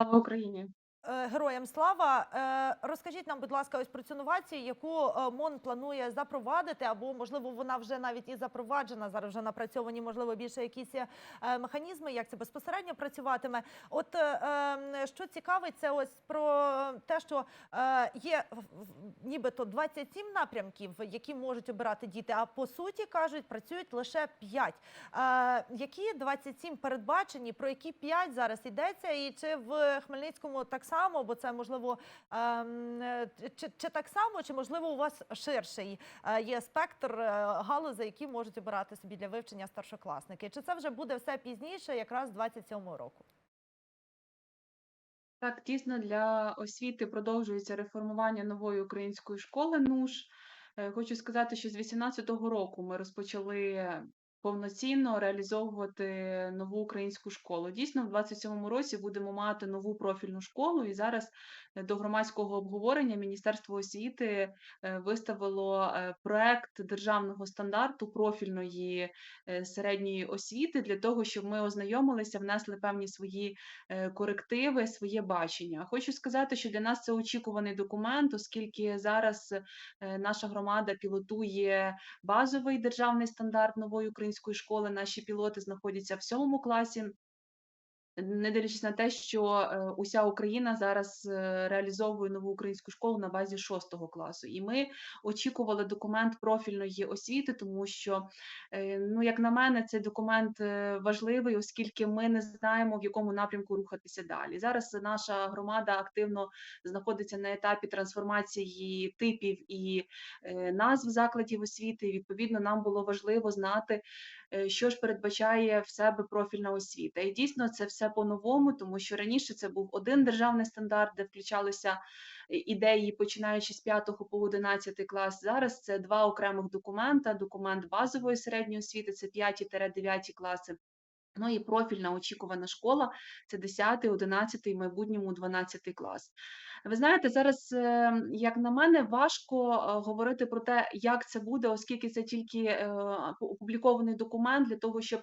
Слава Україні! Е, Героям слава. Е, Розкажіть нам, будь ласка, ось про цю новацію, яку е, МОН планує запровадити, або можливо вона вже навіть і запроваджена. Зараз вже напрацьовані, можливо, більше якісь механізми, як це безпосередньо працюватиме. От що цікавить, це ось про те, що є нібито 27 напрямків, які можуть обирати діти. А по суті кажуть, працюють лише 5. Е, Які 27 передбачені, про які 5 зараз йдеться, і чи в Хмельницькому так само, бо це можливо ем, е, чи, чи так само, чи можливо у вас ширший е, є спектр е, галузей, які можуть обирати собі для вивчення старшокласники? Чи це вже буде все пізніше, якраз 27-го року? Так, дійсно, для освіти продовжується реформування нової української школи НУШ. Е, Хочу сказати, що з 18-го року ми розпочали повноцінно реалізовувати нову українську школу. Дійсно, в 27-му році будемо мати нову профільну школу, і зараз е, до громадського обговорення Міністерство освіти е, виставило е, проект державного стандарту профільної середньої освіти для того, щоб ми ознайомилися, внесли певні свої корективи, своє бачення. Хочу сказати, що для нас це очікуваний документ, оскільки зараз наша громада пілотує базовий державний стандарт нової української школи. Наші пілоти знаходяться в сьомому класі. Не дивлячись на те, що е, уся Україна зараз е, реалізовує нову українську школу на базі шостого класу, і ми очікували документ профільної освіти, тому що, е, ну як на мене, цей документ важливий, оскільки ми не знаємо, в якому напрямку рухатися далі. Зараз наша громада активно знаходиться на етапі трансформації типів і назв закладів освіти. І, відповідно, нам було важливо знати, що ж передбачає в себе профільна освіта. І дійсно це все по-новому, тому що раніше це був один державний стандарт, де включалися е, ідеї, починаючи з 5 по 11 клас. Зараз це два окремих документа: документ базової середньої освіти, це 5-9 класи. Ну і профільна очікувана школа це 10, 11 і в майбутньому 12 клас. Ви знаєте, зараз, е, як на мене, важко е, говорити про те, як це буде, оскільки це тільки опублікований документ для того, щоб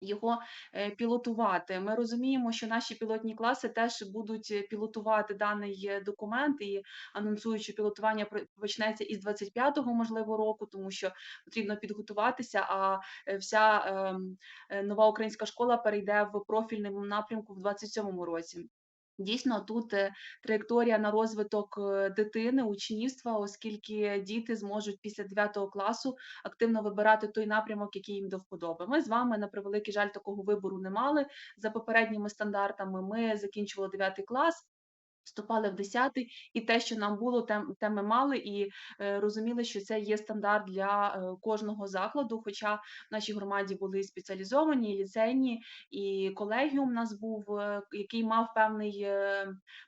його е, пілотувати. Ми розуміємо, що наші пілотні класи теж будуть е, пілотувати даний е, документ і анонсують, що пілотування почнеться із 25-го, можливо, року, тому що потрібно підготуватися. А вся ем, нова українська школа перейде в профільному напрямку в 27-му році. Дійсно, тут е, траєкторія на розвиток е, дитини, учнівства, оскільки діти зможуть після 9 класу активно вибирати той напрямок, який їм до вподоби. Ми з вами, на превеликий жаль, такого вибору не мали за попередніми стандартами. Ми закінчували 9 клас. Вступали в 10 і те, що нам було, те, ми мали, і е, розуміли, що це є стандарт для е, кожного закладу. Хоча в нашій громаді були спеціалізовані, ліцейні, і колегіум у нас був, е, який мав певний,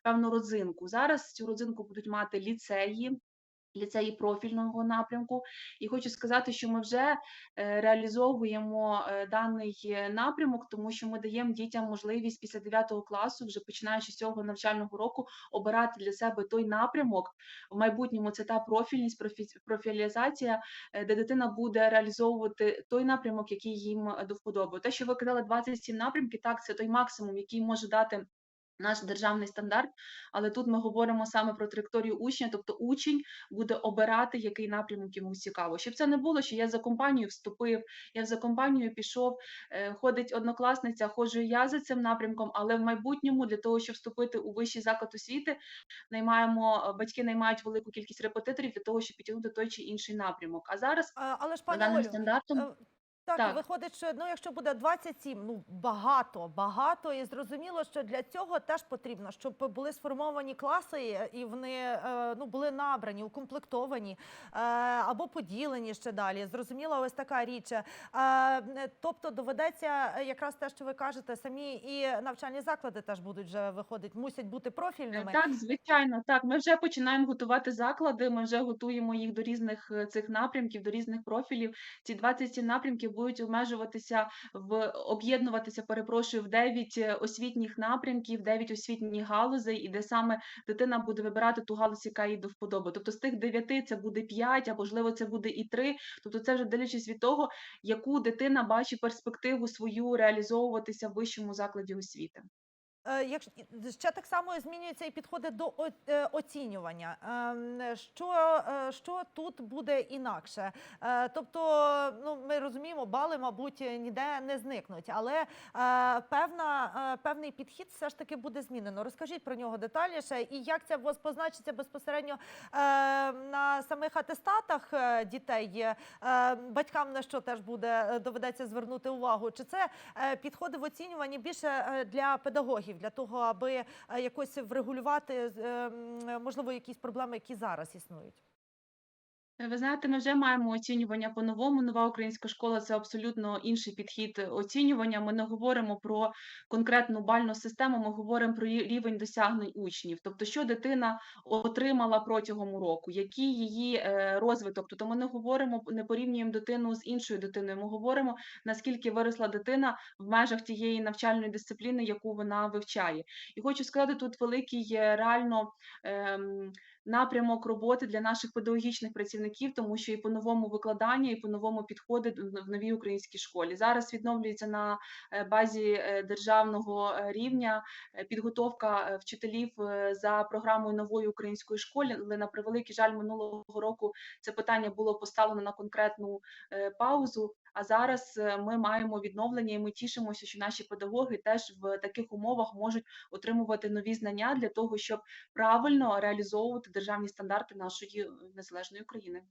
певну родзинку. Зараз цю родзинку будуть мати ліцеї. Ліцеї профільного напрямку, і хочу сказати, що ми вже е, реалізовуємо е, даний е, напрямок, тому що ми даємо дітям можливість після 9 класу, вже починаючи з цього навчального року, обирати для себе той напрямок. В майбутньому це та профільність, профі- профілізація, де дитина буде реалізовувати той напрямок, який їм до вподоби. Те, що ви казали, 27 напрямків, так це той максимум, який може дати. Наш державний стандарт, але тут ми говоримо саме про траєкторію учня, тобто учень буде обирати, який напрямок йому цікаво. Щоб це не було, що я за компанію вступив, я за компанію пішов, е, ходить однокласниця, ходжу я за цим напрямком, але в майбутньому для того, щоб вступити у вищий заклад освіти, наймаємо е, батьки наймають велику кількість репетиторів для того, щоб підтягнути той чи інший напрямок. А зараз але ж Олю, стандартом е, так, так. виходить, що ну, якщо буде 27, ну багато, багато, і зрозуміло, що для цього теж потрібно, щоб були сформовані класи, і вони е, ну, були набрані, укомплектовані е, або поділені ще далі. Зрозуміла, ось така річ. Е, тобто доведеться якраз те, що ви кажете, самі і навчальні заклади теж будуть вже виходить, мусять бути профільними. Так, звичайно, так. Ми вже починаємо готувати заклади. Ми вже готуємо їх до різних цих напрямків, до різних профілів. Ці 27 напрямків будуть обмежуватися в об'єднуватися, перепрошую, в 9 освітніх напрямків, 9 освітніх галузей, і де саме дитина буде вибирати ту галузь, яка їй до вподоби. Тобто з тих 9 це буде 5, а можливо, це буде і 3. Тобто, це вже дивлячись від того, яку дитина бачить перспективу свою реалізовуватися в вищому закладі освіти. Е, якщо ще так само змінюються і підходи до е, оцінювання. Ем, Що, е, що тут буде інакше? Тобто, ну ми розуміємо, бали, мабуть, ніде не зникнуть, але певна, певний підхід все ж таки буде змінено. Розкажіть про нього детальніше і як це позначиться безпосередньо на самих атестатах дітей. Батькам на що теж буде доведеться звернути увагу? Чи це підходи в оцінюванні більше для педагогів, для того, аби е, якось врегулювати е, можливо якісь проблеми, які зараз існують? Ви знаєте, ми вже маємо оцінювання по-новому. Нова українська школа це абсолютно інший підхід оцінювання. Ми не говоримо про конкретну бальну систему, ми говоримо про рівень досягнень учнів. Тобто, що дитина отримала протягом року, який її е, розвиток. Тобто, ми не говоримо, не порівнюємо дитину з іншою дитиною. Ми говоримо наскільки виросла дитина в межах тієї навчальної дисципліни, яку вона вивчає. І хочу сказати, тут великий реально. ем, напрямок роботи для наших педагогічних працівників, тому що і по-новому викладання, і по-новому підходи в новій українській школі. Зараз відновлюється на е, базі е, державного е, рівня підготовка вчителів за програмою нової української школи. Але на превеликий жаль, минулого року це питання було поставлено на конкретну паузу. А зараз е, ми маємо відновлення, і ми тішимося, що наші педагоги теж в таких умовах можуть отримувати нові знання для того, щоб правильно реалізовувати державні стандарти нашої незалежної України.